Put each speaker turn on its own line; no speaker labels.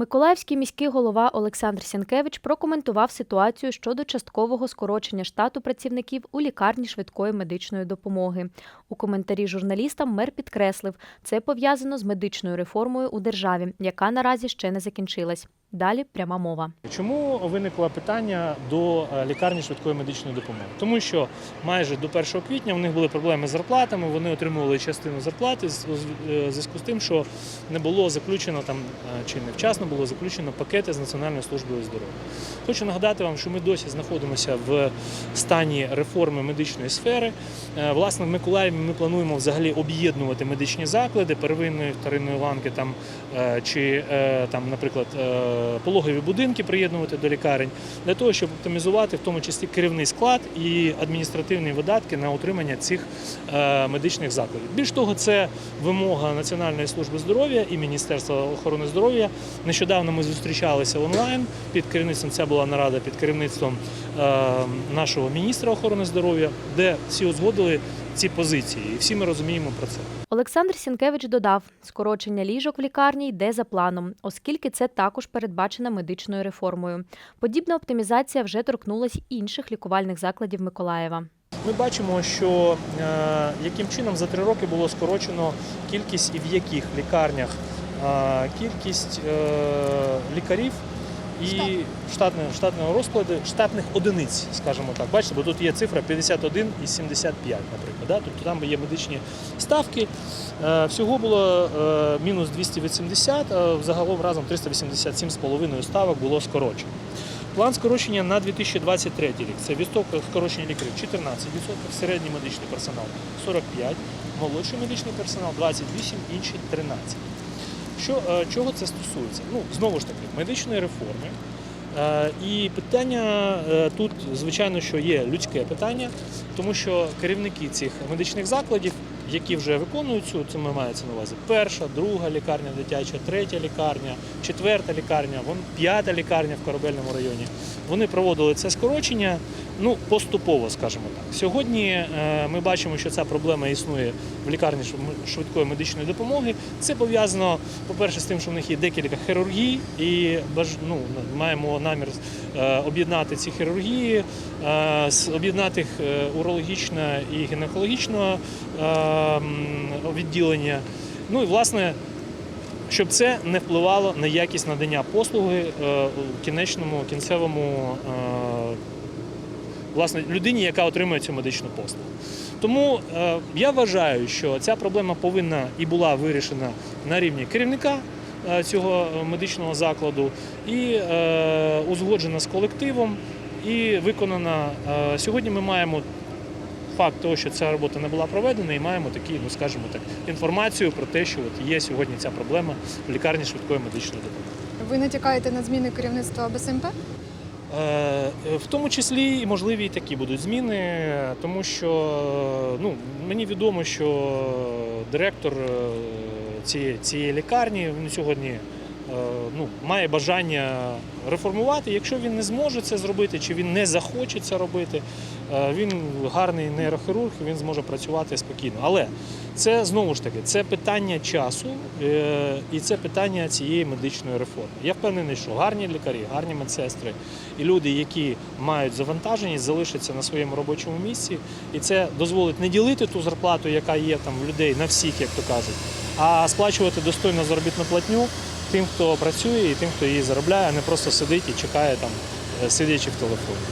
Миколаївський міський голова Олександр Сянкевич прокоментував ситуацію щодо часткового скорочення штату працівників у лікарні швидкої медичної допомоги. У коментарі журналістам мер підкреслив, це пов'язано з медичною реформою у державі, яка наразі ще не закінчилась. Далі пряма мова.
Чому виникло питання до е, лікарні швидкої медичної допомоги? Тому що майже до 1 квітня у них були проблеми з зарплатами, вони отримували частину зарплати е, в зв'язку з тим, що не було заключено там е, чи невчасно було заключено пакети з Національною службою здоров'я. Хочу нагадати вам, що ми досі знаходимося в стані реформи медичної сфери. Власне, в Миколаєві ми плануємо взагалі об'єднувати медичні заклади первинної вторинної ланки, там чи там, наприклад, пологові будинки приєднувати до лікарень для того, щоб оптимізувати в тому числі керівний склад і адміністративні видатки на утримання цих е, медичних закладів. Більш того, це вимога Національної служби здоров'я і Міністерства охорони здоров'я. Нещодавно ми зустрічалися онлайн під керівництвом. Ця була нарада під керівництвом е, нашого міністра охорони здоров'я, де всі узгодили ці позиції, і всі ми розуміємо про це.
Олександр Сінкевич додав, скорочення ліжок в лікарні йде за планом, оскільки це також передбачено медичною реформою. Подібна оптимізація вже торкнулась інших лікувальних закладів Миколаєва.
Ми бачимо, що е, яким чином за три роки було скорочено кількість і в яких лікарнях е, кількість е, лікарів і штатного, штатного розкладу, штатних одиниць, скажімо так. Бачите, бо тут є цифра 51 і 75, наприклад. Да? Тобто там є медичні ставки. Е, Всього було е, мінус 280, а загалом разом 387,5 ставок було скорочено. План скорочення на 2023 рік це відсоток скорочення лікарів 14%, середній медичний персонал 45%, молодший медичний персонал 28%, інші 13%. Що, е, чого це стосується? Ну, знову ж таки, медичної реформи. Е, І питання е, тут, звичайно, що є людське питання, тому що керівники цих медичних закладів, які вже виконують цю, це мається на увазі перша, друга лікарня дитяча, третя лікарня, четверта лікарня, вон п'ята лікарня в корабельному районі. Вони проводили це скорочення ну поступово, скажімо так. Сьогодні е, ми бачимо, що ця проблема існує в лікарні швидкої медичної допомоги. Це пов'язано, по-перше, з тим, що в них є декілька хірургій, і ну, маємо намір е, об'єднати ці хірургії, е, об'єднати їх урологічне і гінекологічне м, відділення. Ну і власне. Щоб це не впливало на якість надання послуги е, у кінечному кінцевому е, власне людині, яка отримує цю медичну послугу. Тому е, я вважаю, що ця проблема повинна і була вирішена на рівні керівника цього медичного закладу і е, узгоджена з колективом і виконана. Е, сьогодні ми маємо факт того, що ця робота не була проведена, і маємо такі, ну скажімо так, інформацію про те, що от є сьогодні ця проблема в лікарні швидкої медичної допомоги.
Ви натякаєте на зміни керівництва БСМП?
Е, В тому числі і можливі і такі будуть зміни, тому що ну, мені відомо, що директор е, цієї, цієї лікарні він сьогодні ну, має бажання реформувати. Якщо він не зможе це зробити, чи він не захоче це робити, е, він гарний нейрохірург, він зможе працювати спокійно. Але це знову ж таки це питання часу е, і це питання цієї медичної реформи. Я впевнений, що гарні лікарі, гарні медсестри і люди, які мають завантаженість, залишаться на своєму робочому місці, і це дозволить не ділити ту зарплату, яка є там в людей на всіх, як то кажуть, а сплачувати достойну заробітну платню тим, хто працює, і тим, хто її заробляє, а не просто сидить і чекає там, е, сидячи в телефоні.